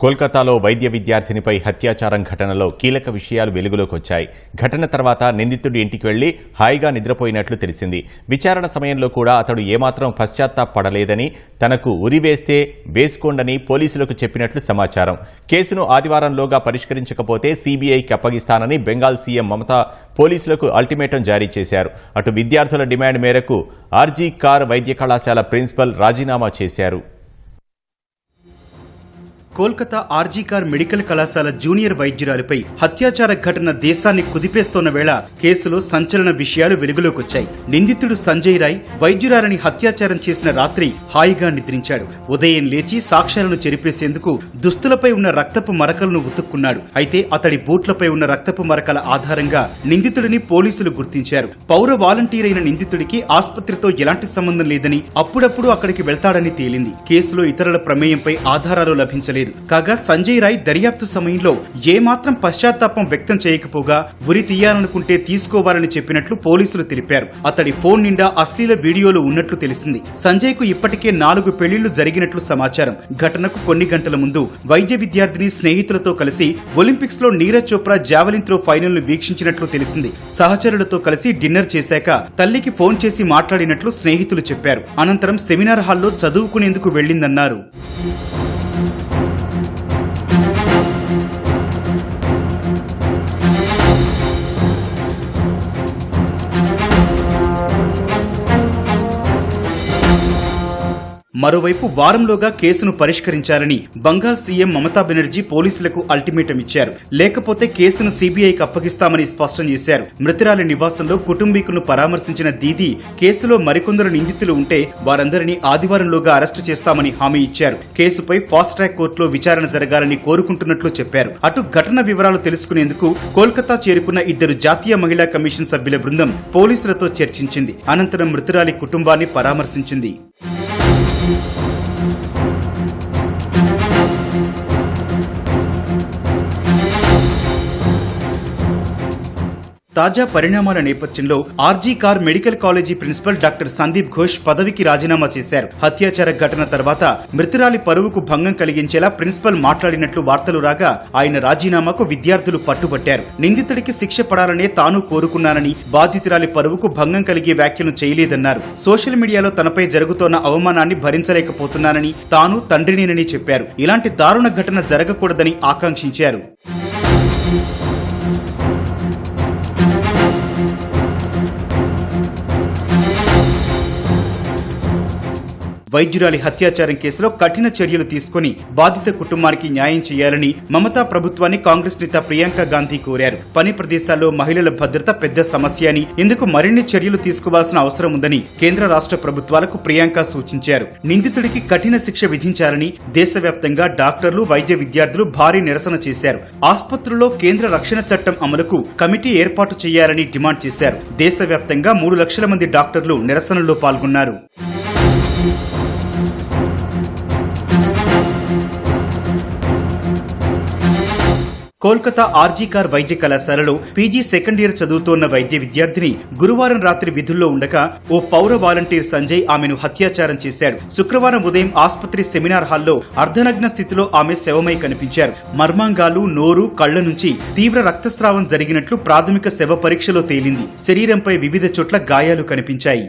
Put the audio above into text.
కోల్కతాలో వైద్య విద్యార్థినిపై హత్యాచారం ఘటనలో కీలక విషయాలు వెలుగులోకి వచ్చాయి ఘటన తర్వాత నిందితుడి ఇంటికి వెళ్ళి హాయిగా నిద్రపోయినట్లు తెలిసింది. విచారణ సమయంలో కూడా అతడు ఏమాత్రం పశ్చాత్తాపడలేదని తనకు ఉరివేస్తే వేసుకోండని పోలీసులకు చెప్పినట్లు సమాచారం. కేసును ఆదివారంలోగా పరిష్కరించకపోతే సీబీఐకి అప్పగిస్తానని బెంగాల్ సీఎం మమతా పోలీసులకు అల్టిమేటం జారీ చేశారు. అటు విద్యార్థుల డిమాండ్ మేరకు ఆర్జీ కార్ వైద్య కళాశాల ప్రిన్సిపల్ రాజీనామా చేశారు. కోల్కతా ఆర్జీకార్ మెడికల్ కళాశాల జూనియర్ వైద్యురాలిపై హత్యాచార ఘటన దేశాన్ని కుదిపేస్తోన్న వేళ కేసులో సంచలన విషయాలు వెలుగులోకొచ్చాయి. నిందితుడు సంజయ్ రాయ్ వైద్యురాలని హత్యాచారం చేసిన రాత్రి హాయిగా నిద్రించాడు. ఉదయం లేచి సాక్ష్యాలను చెరిపేసేందుకు దుస్తులపై ఉన్న రక్తపు మరకలను ఉతుక్కున్నాడు. అయితే అతడి బూట్లపై ఉన్న రక్తపు మరకల ఆధారంగా నిందితుడిని పోలీసులు గుర్తించారు. పౌర వాలంటీర్ అయిన నిందితుడికి ఆసుపత్రితో ఎలాంటి సంబంధం లేదని అప్పుడప్పుడు అక్కడికి వెళ్తాడని తేలింది. కేసులో ఇతరుల ప్రమేయంపై ఆధారాలు లభించలేదు. కాగా సంజయ్ రాయ్ దర్యాప్తు సమయంలో ఏమాత్రం పశ్చాత్తాపం వ్యక్తం చేయకపోగా ఉరి తీయాలనుకుంటే తీసుకోవాలని చెప్పినట్లు పోలీసులు తెలిపారు. అతడి ఫోన్ నిండా అశ్లీల వీడియోలు ఉన్నట్లు తెలిసింది. సంజయ్కు ఇప్పటికే నాలుగు పెళ్ళిళ్ళు జరిగినట్లు సమాచారం. ఘటనకు కొన్ని గంటల ముందు వైద్య విద్యార్థిని స్నేహితులతో కలిసి ఒలింపిక్స్లో నీరజ్ చోప్రా జావెలిన్ త్రో ఫైనల్ను వీక్షించినట్లు తెలిసింది. సహచరులతో కలిసి డిన్నర్ చేశాక తల్లికి ఫోన్ చేసి మాట్లాడినట్లు స్నేహితులు చెప్పారు. అనంతరం సెమినార్ హాల్లో చదువుకునేందుకు వెళ్ళిందన్నారు మరోవైపు వారంలోగా కేసును పరిష్కరించాలని బంగాల్ సీఎం మమతా బెనర్జీ పోలీసులకు అల్టిమేటం ఇచ్చారు. లేకపోతే కేసును సీబీఐకి అప్పగిస్తామని స్పష్టం చేశారు. మృతురాలి నివాసంలో కుటుంబీకులను పరామర్శించిన దీదీ కేసులో మరికొందరు నిందితులు ఉంటే వారందరినీ ఆదివారంలోగా అరెస్టు చేస్తామని హామీ ఇచ్చారు. కేసుపై ఫాస్ట్ ట్రాక్ కోర్టులో విచారణ జరగాలని కోరుకుంటున్నట్లు చెప్పారు. అటు ఘటన వివరాలు తెలుసుకునేందుకు కోల్కతా చేరుకున్న ఇద్దరు జాతీయ మహిళా కమిషన్ సభ్యుల బృందం పోలీసులతో చర్చించింది. అనంతరం మృతురాలి కుటుంబాన్ని పరామర్శించింది. తాజా పరిణామాల నేపథ్యంలో R G Kar medical college principal doctor Sandip Ghosh పదవికి రాజీనామా చేశారు. హత్యాచార ఘటన తర్వాత మృతురాలి పరువుకు భంగం కలిగించేలా ప్రిన్సిపల్ మాట్లాడినట్లు వార్తలు రాగా ఆయన రాజీనామాకు విద్యార్థులు పట్టుబట్టారు. నిందితుడికి శిక్ష పడాలనే తాను కోరుకున్నానని బాధితురాలి పరువుకు భంగం కలిగే వ్యాఖ్యలు చేయలేదన్నారు. సోషల్ మీడియాలో తనపై జరుగుతోన్న అవమానాన్ని భరించలేకపోతున్నానని తాను తండ్రినేనని చెప్పారు. ఇలాంటి దారుణ ఘటన జరగకూడదని ఆకాంక్షించారు. వైద్యురాలి హత్యాచారం కేసులో కఠిన చర్యలు తీసుకుని బాధిత కుటుంబానికి న్యాయం చేయాలని మమతా ప్రభుత్వాన్ని కాంగ్రెస్ నేత ప్రియాంక గాంధీ కోరారు. పని ప్రదేశాల్లో మహిళల భద్రత పెద్ద సమస్య అని ఇందుకు మరిన్ని చర్యలు తీసుకోవాల్సిన అవసరం ఉందని కేంద్ర రాష్ట్ర ప్రభుత్వాలకు ప్రియాంక సూచించారు. నిందితుడికి కఠిన శిక్ష విధించాలని దేశవ్యాప్తంగా డాక్టర్లు వైద్య విద్యార్థులు భారీ నిరసన చేశారు. ఆసుపత్రుల్లో కేంద్ర రక్షణ చట్టం అమలుకు కమిటీ ఏర్పాటు చేయాలని డిమాండ్ చేశారు. దేశవ్యాప్తంగా మూడు లక్షల మంది డాక్టర్లు నిరసనల్లో పాల్గొన్నారు. కోల్కతా ఆర్జీకార్ వైద్య కళాశాలలో పీజీ సెకండ్ ఇయర్ చదువుతోన్న వైద్య విద్యార్థిని గురువారం రాత్రి విధుల్లో ఉండగా ఓ పౌర వాలంటీర్ సంజయ్ ఆమెను హత్యాచారం చేశాడు. శుక్రవారం ఉదయం ఆసుపత్రి సెమినార్ హాల్లో అర్ధనగ్న స్థితిలో ఆమె శవమై కనిపించారు. మర్మాంగాలు నోరు కళ్ళ నుంచి తీవ్ర రక్తస్రావం జరిగినట్లు ప్రాథమిక శవ పరీక్షలో తేలింది. శరీరంపై వివిధ చోట్ల గాయాలు కనిపించాయి.